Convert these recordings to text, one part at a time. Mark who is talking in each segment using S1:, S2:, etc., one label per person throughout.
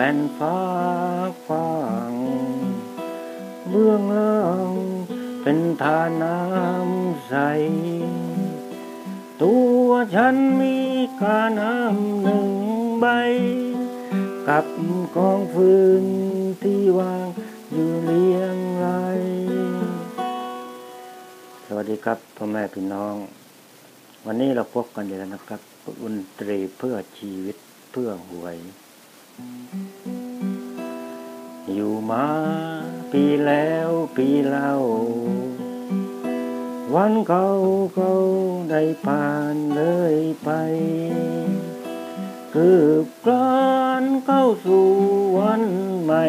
S1: บื้องบนเป็นแผ่นฟ้าฟางเบื้องล่างเป็นทาน้ำใส ตัวฉันมีกาน้ำหนึ่งใบ กับกองฟืนที่วางอยู่เรียงรายสวัสดีครับพ่อแม่พี่น้อง วันนี้เราพบกันอีกแล้วนะครับ ดนตรีเพื่อชีวิตเพื่อหวย อยู่มาปีแล้วปีเล่า วันเก่าเก่าได้ผ่านเลยไป คืบกลานเข้าสู่วันใหม่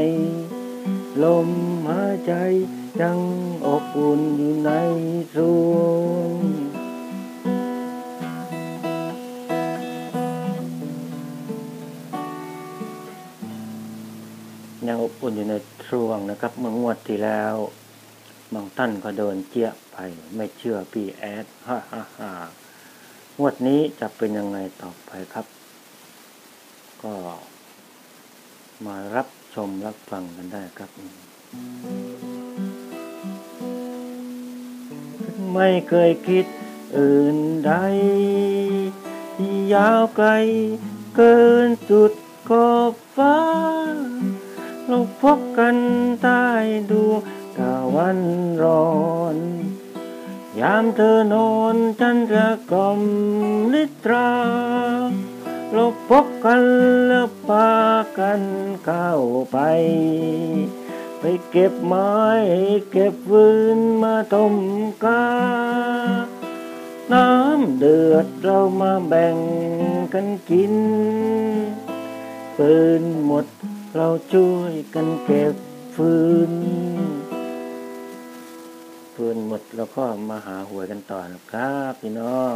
S1: ลมหายใจยังอบอุ่นอยู่ในสวง อุ่นอยู่ในช่วงนะครับเมื่องวดที่แล้วบางท่านก็เดินเจี๊ยไป ไม่เชื่อพี่แอดฮ่าฮ่าฮ่างวดนี้จะเป็นยังไงต่อไปครับ ก็มารับชมรับฟังกันได้ครับ ไม่เคยคิดอื่นใดที่ยาวไกลเกินจุดขอบฟ้า เราพบกันใต้ดวงตะวันร้อน ยามเธอนอนฉันจะกล่อมนิตรา เราพบกันแล้วปากันเข้าไป ไปเก็บไม้เก็บฟืนมาต้มกา น้ำเดือดเรามาแบ่งกันกินฟืนหมด เราช่วยกันเก็บฟืนฟืนหมดแล้วก็มาหาหวยกันต่อนะครับพี่น้อง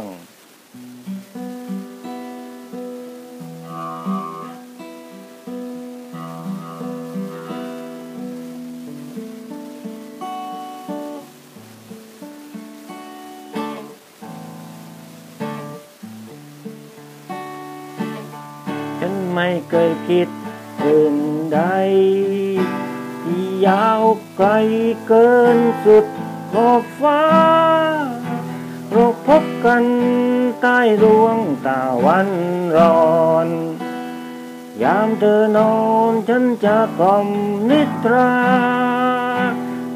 S1: ฉันไม่เคยคิด อื่นใด ที่ยาวไกลเกินสุดขอบฟ้า เราพบกันใต้ดวงตะวันร้อน ยามเธอนอนฉันจะกล่อมนิทรา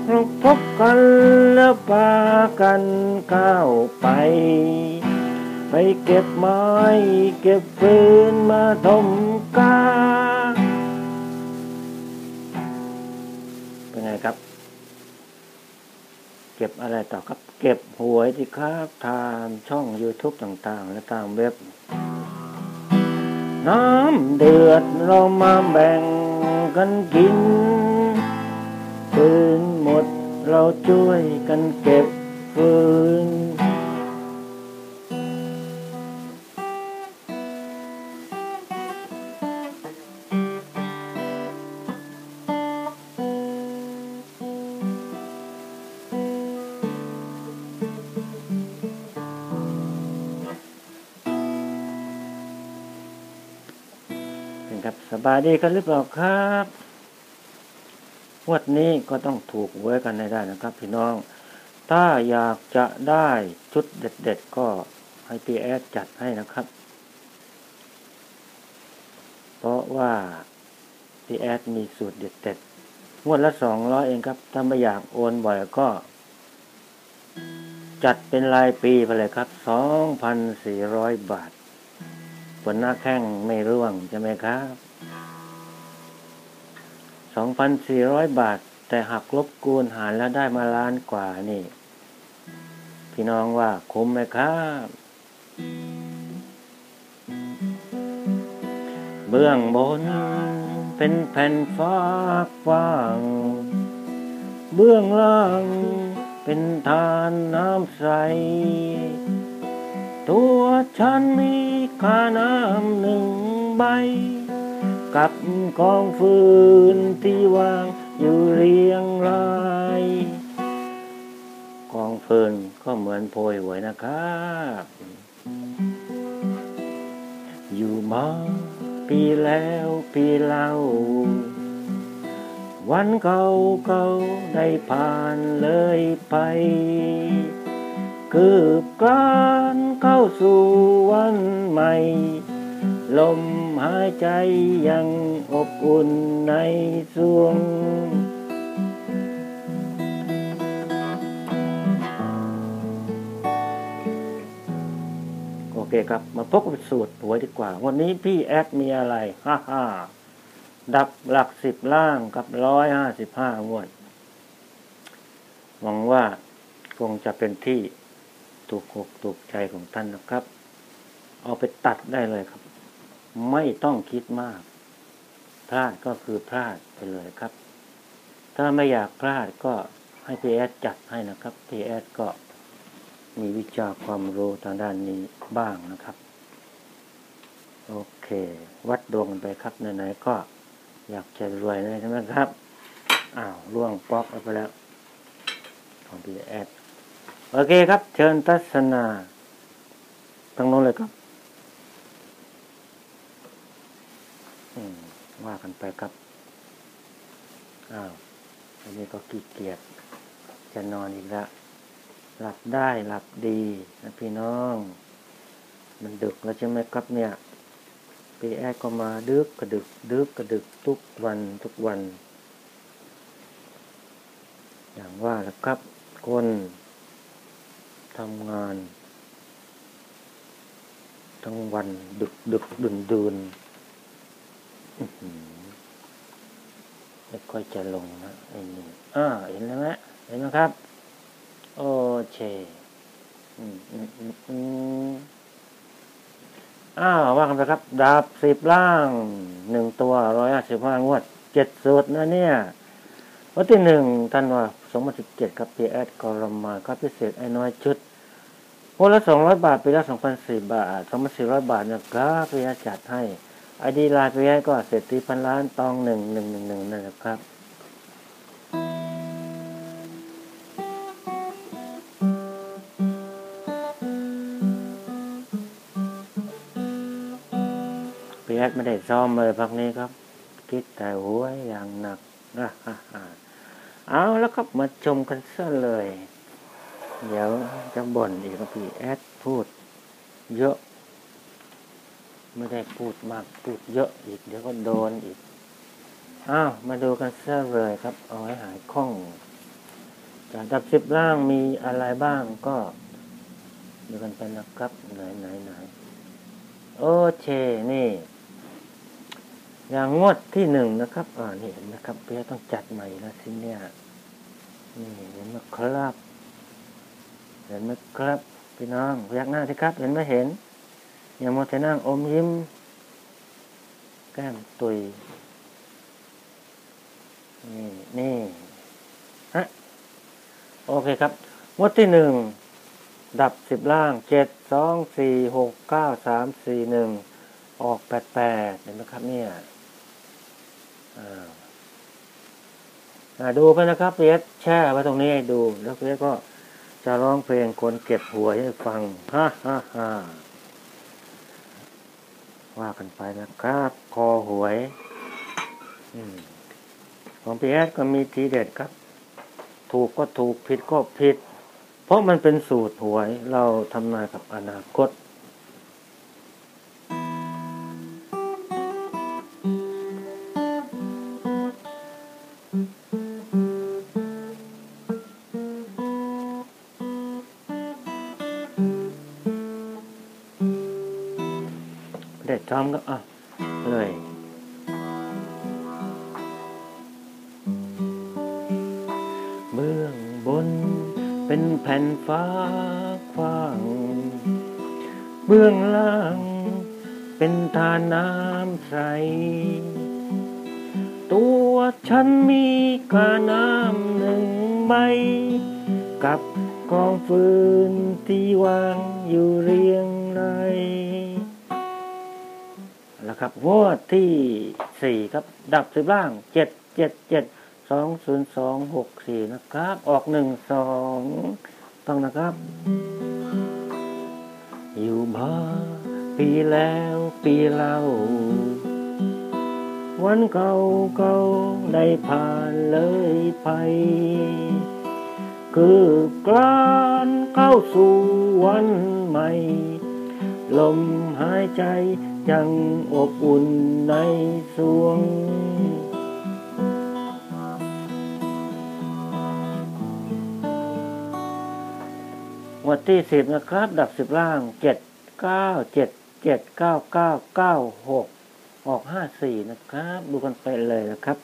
S1: เราพบกันแล้วปากันก้าวไป ไปเก็บไม้เก็บฟืนมาต้มกา เก็บอะไรต่อครับ เก็บหวยที่ครับทางช่อง YouTube ต่างๆ และตามเว็บ น้ำเดือดเรามาแบ่งกันกินฟืนหมดเราช่วยกันเก็บฟืนเป็น ดีกันหรือเปล่าครับวดนี้ก็ต้องถูกหวยกันได้นะครับ พี่น้อง ถ้าอยากจะได้ชุดเด็ดๆ ก็ให้พี่แอดจัดให้นะครับ เพราะว่าพี่แอดมีสูตรเด็ดๆงวดละสองร้อยเองครับ ถ้าไม่อยากโอนบ่อยก็ จัดเป็นรายปีไปเลยครับสองพันสี่ร้อยบาทผลหน้าแข้งไม่ร่วงใช่ไหมครับ สองพันสี่ร้อยบาท แต่หักลบกูลหารแล้วได้มาล้านกว่านี่ พี่น้องว่าคุ้มไหมครับเบื้องบนเป็นแผ่นฟ้ากว้าง เบื้องล่างเป็นทานน้ำใส ตัวฉันมีกาน้ำหนึ่งใบ กับกองฟืนที่วางอยู่เรียงรายกองฟืนก็เหมือนโพยหวยนะครับอยู่มาปีแล้วปีเล่า วันเก่าเก่าได้ผ่านเลยไป คืบกลานเข้าสู่วันใหม่ ลมหายใจยังอบอุ่นในสวง โอเคครับ มาพบกับสูตรหวยดีกว่า วันนี้พี่แอดมีอะไร ฮ่าฮ่าดับหลักสิบล่างกับร้อยห้าสิบห้างวด หวังว่าคงจะเป็นที่ถูกอกถูกใจของท่านนะครับ เอาไปตัดได้เลยครับ ไม่ต้องคิดมาก พลาดก็คือพลาดไปเลยครับ ถ้าไม่อยากพลาดก็ให้พีแอดจัดให้นะครับพีแอดก็มีวิชาความรู้ทางด้านนี้บ้างนะครับ โอเค วัดดวงไปครับไหนๆก็อยากจะรวยเลยใช่ไหมครับ อ้าวล่วงป๊อกไปแล้ว ของพีแอดโอเคครับ เชิญทัศนาตั้งโน้นเลยครับ อืม ว่ากันไปครับ อ้าวอันนี้ก็ขี้เกียจจะนอนอีกแล้วหลับได้หลับดีนะพี่น้อง มันดึกแล้วใช่ไหมครับเนี่ยปีแอดก็มาดึกกระดึกดึกกระดึกทุกวันทุกวัน อย่างว่าแหละครับ คนทำงาน ทั้งวันดึกดึกดุนดุนอื้อหือ ไม่ค่อยจะลงนะไอ้นี่อ่าเห็นแล้วไหมเห็นไหมครับ โอเคอืมอืมอืมอ้าวว่ากันไปครับ ดาบสิบล่างหนึ่งตัวร้อยห้าสิบห้างวดเจ็ดสูตรนะเนี่ย วันที่หนึ่งธันวาสองพันสิบเจ็ดครับพีแอดกรมาครับพิเศษไอ้น้อยชุดวันละสองร้อยบาทปีละสองพันสี่บาทสองพันสี่ร้อยบาทนะครับพีแอดจัดให้ ไอดีไลน์พีแอดก็เศรษฐีพันล้านตองหนึ่งหนึ่งหนึ่งหนึ่งนั่นแหละครับพีแอดไม่ได้ซ้อมเลยพักนี้ครับ คิดแต่หัวอย่างหนักอะเอาแล้วครับมาชมกันซะเลย เดี๋ยวจะบ่นอีกพี่แอดพูด เยอะ ไม่ได้พูดมากพูดเยอะอีก เดี๋ยวก็โดนอีก อ้าว มาดูกันซะเลยครับ เอาไว้หายคล่องจากดับสิบล่างมีอะไรบ้างก็ดูกันไปนะครับ ไหนไหนไหนโอเค นี่ อย่างงวดที่หนึ่งนะครับอ่านี่เห็นนะครับเพียต้องจัดใหม่ล้วสิเนี่ย นี่เห็นไหมครับ เห็นไหมครับ พี่น้องพยักหน้าสิครับ เห็นไหมเห็น อย่ามัวแต่นั่งอมยิ้ม แก้มตุย นี่ นี่ฮะโอเคครับงวดที่หนึ่ง ดับสิบล่างเจ็ดสองสี่หกเก้าสามสี่หนึ่งออกแปดแปดเห็นไหมครับเนี่ยอ่าดูไปนะครับเพียสแช่ไว้ตรงนี้ให้ดู แล้วเพียสก็จะร้องเพลงคนเก็บหัวให้ฟังฮ่าฮ่าฮ่า ว่ากันไปนะครับ คอหวยอของพีเอสก็มีทีเด็ดครับ ถูกก็ถูกผิดก็ผิด เพราะมันเป็นสูตรหวยเราทำนายกับอนาคต ก็อะเลยเบื้องบนเป็นแผ่นฟ้ากว้าง เบื้องล่างเป็นทานน้ำใส ตัวฉันมีกาน้ำหนึ่งใบ กับกองฟืนที่วางอยู่เรียงราย แล้วครับงวดที่สี่ครับ ดับสิบล่างเจ็ดเจ็ดเจ็ดสองศูนย์สองหกสี่นะครับ ออกหนึ่งสองต้องนะครับ อยู่มาปีแล้วปีเล่าวันเก่าเก่าได้ผ่านเลยไป คือกลานเข้าสู่วันใหม่ ลมหายใจ ยังอบอุ่นในสวง วัที่สิบนะครับ ดับสิบล่างเจ็ดเก้าเจ็ดเจ็ดเก้าเก้าเก้าหกออกห้าสี่นะครับ ดูกันไปเลยนะครับ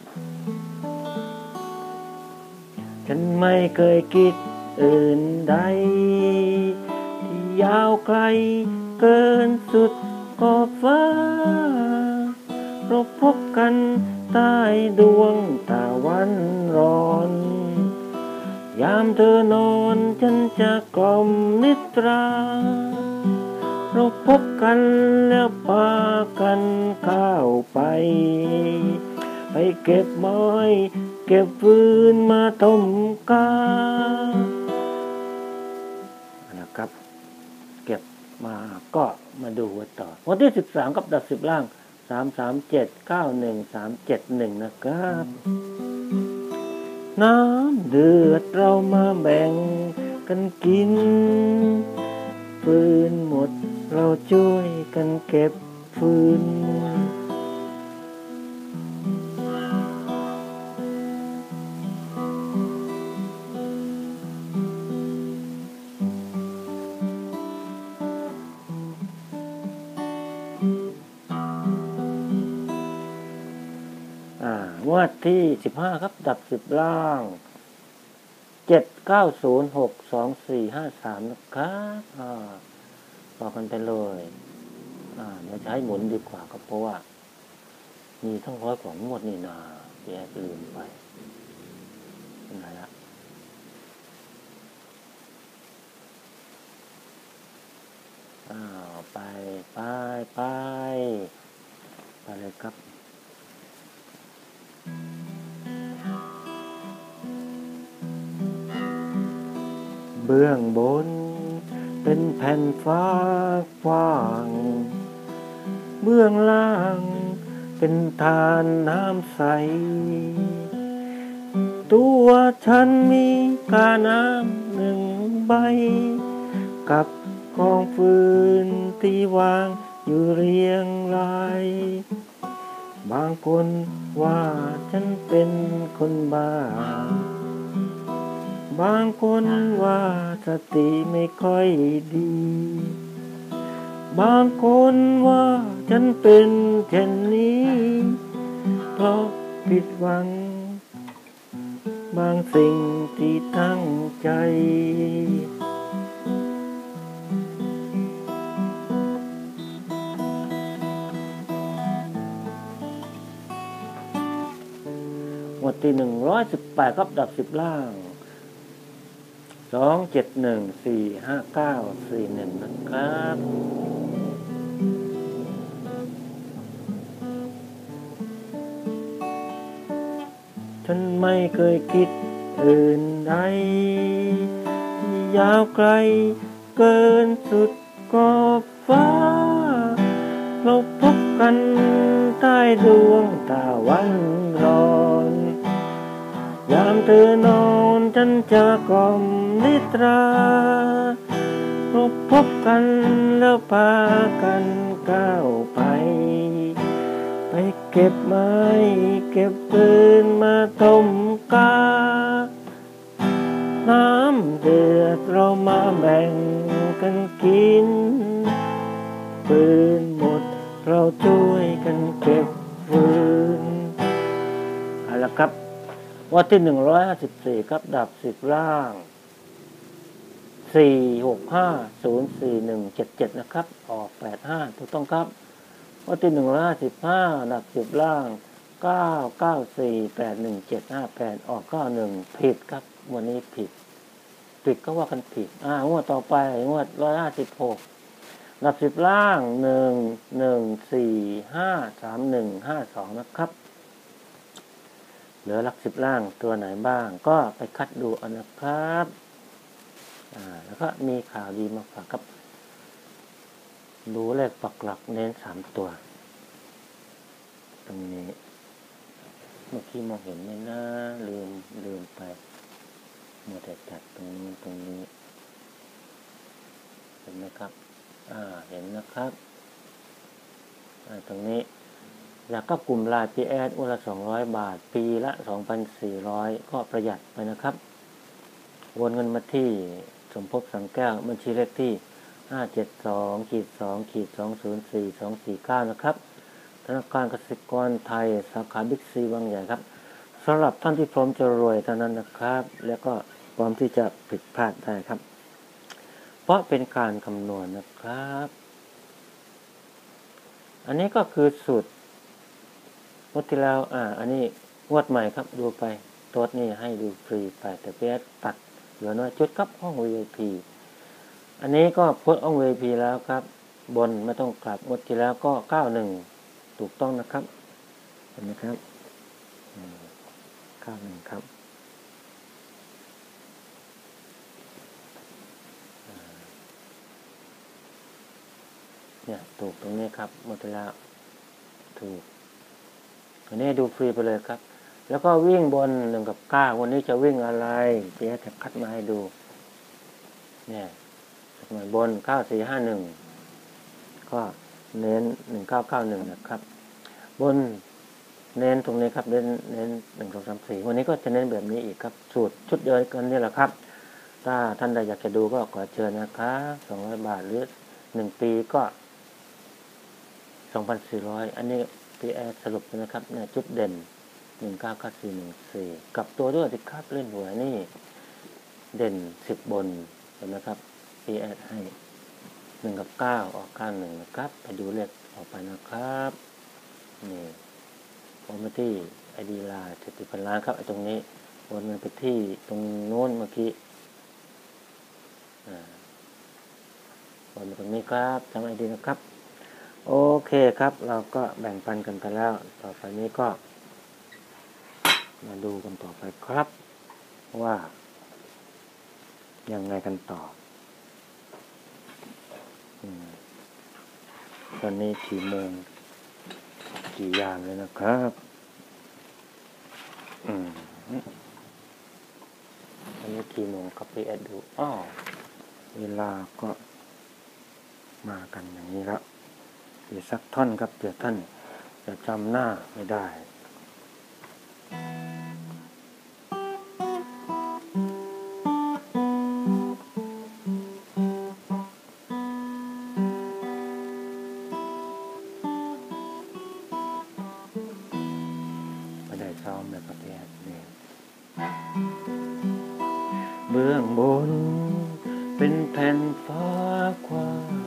S1: ฉันไม่เคยคิดอื่นใด ที่ยาวไกลเกินสุด ขอบฟ้า เราพบกันใต้ดวงตะวันร้อน ยามเธอนอนฉันจะกล่อมนิตรา เราพบกันแล้วพากันเข้าไป ไปเก็บไม้เก็บฟืนมาต้มกานะครับ เก็บมาก็ มาดูหัวต่อวันที่สิบสามกับดับสิบล่างสามสามเจ็ดเก้าหนึ่งสามเจ็ดหนึ่งนะครับ น้ำเดือดเรามาแบ่งกันกิน ฟืนหมดเราช่วยกันเก็บฟืน งวดที่สิบห้าครับ ดับสิบล่างเจ็ดเก้าศูนย์หกสองสี่ห้าสามนะครับอ่าต่อกันไปเลย อ่าเดี๋ยวจะให้หมุนดีกว่าครับเพราะว่า มีทั้งร้อยกว่างวดนี่นาแย่ลืมไปเป็นไรละอ้าวไปไปไปไปเลยครับ เบื้องบน เป็นแผ่นฟ้ากว้าง เบื้องล่าง เป็นทานน้ำใส ตัวฉันมีกาน้ำหนึ่งใบ กับกองฟืนที่วางอยู่เรียงราย บางคนว่าฉันเป็นคนบ้า บางคนว่าสติไม่ค่อยดี บางคนว่าฉันเป็นเช่นนี้ เพราะผิดหวัง บางสิ่งที่ตั้งใจ หมวดที่หนึ่งร้อยสิบแปดครับดับสิบล่าง สองเจ็ดหนึ่งสี่ห้าเก้าสี่หนึ่งนะครับฉันไม่เคยคิดอื่นใดที่ยาวไกลเกินสุดขอบฟ้า เราพบกันใต้ดวงตะวันร้อน ยามเธอนอน ฉันจะกล่อมนิตราเราพบกันแล้วพากันก้าวไป ไปเก็บไม้เก็บปืนมาต้มกา น้ำเดือดเรามาแบ่งกันกิน ปืนหมดเราช่วยกันเก็บฟืน วัดที่หนึ่งร้อยห้าสิบสี่ครับ ดับสิบล่างสี่หกห้าศูนย์สี่หนึ่งเจ็ดเจ็ดนะครับ ออกแปดห้าถูกต้องครับวัดที่หนึ่งร้อยห้าสิบห้าดับสิบล่างเก้าเก้าสี่แปดหนึ่งเจ็ดห้าแปดออกเก้าหนึ่งผิดครับ วันนี้ผิด ผิดก็ว่ากันผิด อ่างวดต่อไปงวดร้อยห้าสิบหกดับสิบล่างหนึ่งหนึ่งสี่ห้าสามหนึ่งห้าสองนะครับ เหลือหลักสิบล่างตัวไหนบ้าง ก็ไปคัดดูเอานะครับอ่าแล้วก็มีข่าวดีมาฝากครับ ดูเลขปักหลักเน้นสามตัว ตรงนี้ เมื่อกี้มองเห็นไหมนะลืมลืมไปหมัวแต่จัดตรงนี้ตรงนี้ เห็นไหมครับ อ่าเห็นนะครับ อ่าตรงนี้ อยากก็กลุ่มลายพีแอดอุละสองร้อยบาท ปีละสองพันสี่ร้อยก็ประหยัดไปนะครับวนเงินมาที่สมภพสังแก้วบัญชีเลขที่ห้าเจ็ดสองขีดสองขีดสองศูนย์สี่สองสี่เก้านะครับ ธนาคารกสิกรไทย สาขาบิ๊กซีบางใหญ่ครับสำหรับท่านที่พร้อมจะรวยเท่านั้นนะครับ แล้วก็พร้อมที่จะผิดพลาดได้ครับ เพราะเป็นการคำนวณนนะครับ อันนี้ก็คือสูตร วดที่แล้ว อ่า อันนี้งวดใหม่ครับ ดูไปตัวนี้ให้ดูฟรีไป แต่เพียตัดเหลือน้อยจุดครับห้อง VIP อันนี้ก็พ้นห้อง VIP แล้วครับ บนไม่ต้องกลับงวดที่แล้วก็เก้าหนึ่งถูกต้องนะครับ เห็นไหมครับข้าหนึ่งครับเนี่ยถูกตรงนี้ครับหมดแล้วถูก อันนี้ดูฟรีไปเลยครับ แล้วก็วิ่งบนหนึ่งกับเก้าวันนี้จะวิ่งอะไรเจ๊จะคัดมาให้ดู เนี่ยหน่วยบนเก้าสี่ห้าหนึ่งก็เน้นหนึ่งเก้าเก้าหนึ่งนะครับ บนเน้นตรงนี้ครับเน้นเน้นหนึ่งสองสามสี่วันนี้ก็จะเน้นแบบนี้อีกครับ สูตรชุดเดียวกันนี่แหละครับ ถ้าท่านใดอยากจะดูก็ขอเชิญนะครับสองร้อยบาทหรือหนึ่งปีก็สองพันสี่ร้อยอันนี้ พีแอสรุปนะครับเนี่ยจุดเด่นหนึ่งเก้าค่าสี่หนึ่งสี่กับตัวด้วยสิครับเล่นหวยนี่ เด่นสิบบนเห็นไหมครับพีแอให้หนึ่งกับเก้าออกเก้างหนึ่งนะครับ ไปดูเลขออกไปนะครับ นี่วนมาที่ไอดีลน์เจ็ดสิบพันล้านครับไอตรงนี้วนมันไปที่ตรงโน้นเมื่อกี้วนมาตรงนี้ครับจำไอดีนะครับ โอเคครับ เราก็แบ่งปันกันไปแล้ว ต่อไปนี้ก็ มาดูกันต่อไปครับ ว่า ยังไงกันต่อตอนนี้กี่โมงกี่ยามเลยนะครับ อืมตอนนี้กี่โมงครับพี่แอดดูอ้อเวลาก็มากันอย่างนี้แล้ว อีกสักท่อนครับเดี๋ยวท่านจะจำหน้าไม่ได้บื้องบนเป็นแผ่นฟ้ากว้าง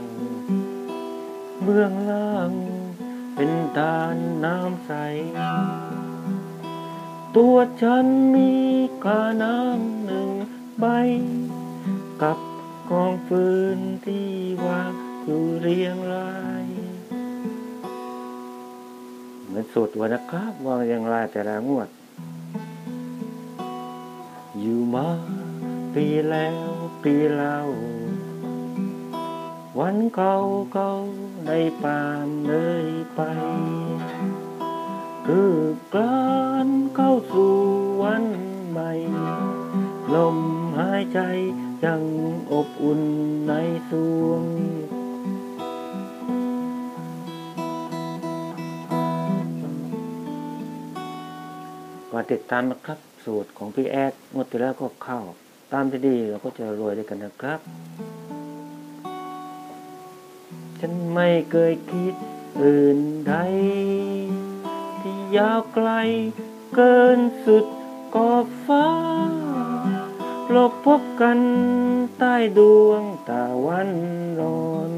S1: บื้องล่าง เป็นตาน้ำใส ตัวฉันมีกาน้ำหนึ่งใบ กับกองฟืนที่วางอยู่เรียงราย เหมือนสุดวันนะครับวางเรียงรายแต่ละงวด อยู่มาปีแล้วปีเล่า วันเก่าเก่าได้ปานเลยไป คือกลานเข้าสู่วันใหม่ ลมหายใจยังอบอุ่นในสวงมาติดตามนะครับสูตรของพี่แอดงวดที่แล้วก็เข้า ตามที่ดีเราก็จะรวยด้วยกันนะครับ ฉันไม่เคยคิดอื่นใดที่ยาวไกลเกินสุดกอบฟ้าเราพบกันใต้ดวงตะวันนอน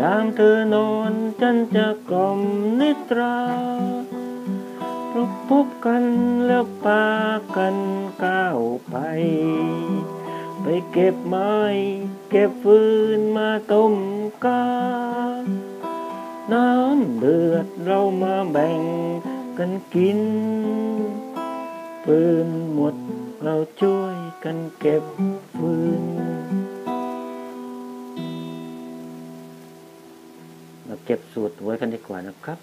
S1: ยามเธอนอนฉันจะกล่อมนิตราเราพบกันแล้วปากันก้าวไป ไปเก็บไม้ เก็บฟืนมาต้ม กา น้ำเดือดเรามาแบ่งกันกินฟืนหมดเราช่วยกันเก็บฟืนเราเก็บสูตรไว้กันดีกว่านะครับ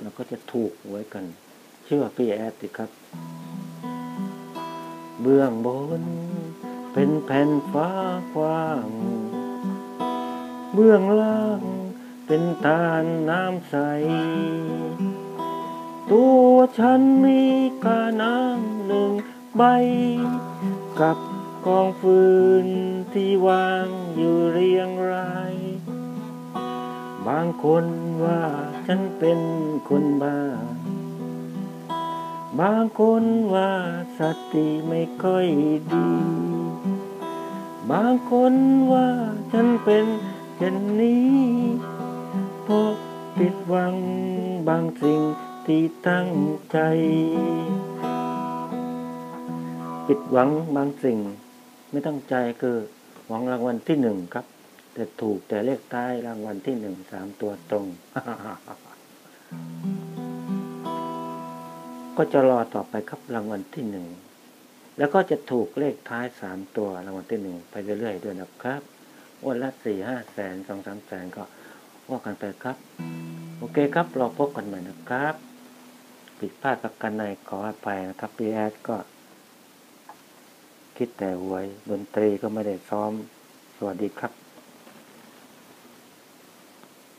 S1: เราก็จะถูกไว้กัน เชื่อพี่แอดสิครับ เบื้องบนเป็นแผ่นฟ้ากว้าง เบื้องล่างเป็นทานน้ำใส ตัวฉันมีกาน้ำหนึ่งใบ กับกองฟืนที่วางอยู่เรียงราย บางคนว่าฉันเป็นคนบ้า บางคนว่าสติไม่ค่อยดี บางคนว่าฉันเป็น ช่นนี้เพราะผิดหวังบางสิ่งที่ตั้งใจผิดหวังบางสิ่งไม่ตั้งใจคือหวังรางวัลที่หนึ่งครับ แต่ถูกแต่เลขท้ายรางวัลที่หนึ่งสามตัวตรง ก็จะรอต่อไปครับรางวัลที่หนึ่งแล้วก็จะถูกเลขท้ายสามตัวรางวัลที่หนึ่งไปเรื่อยๆด้วยนะครับ วันละสี่ห้าแสนสองสามแสนก็ว่ากันไปครับ โอเคครับเราพบกันใหม่นะครับ ผิดพลาดประกันในขออภัยนะครับพีแอดก็ คิดแต่หวยดนตรีก็ไม่ได้ซ้อม สวัสดีครับ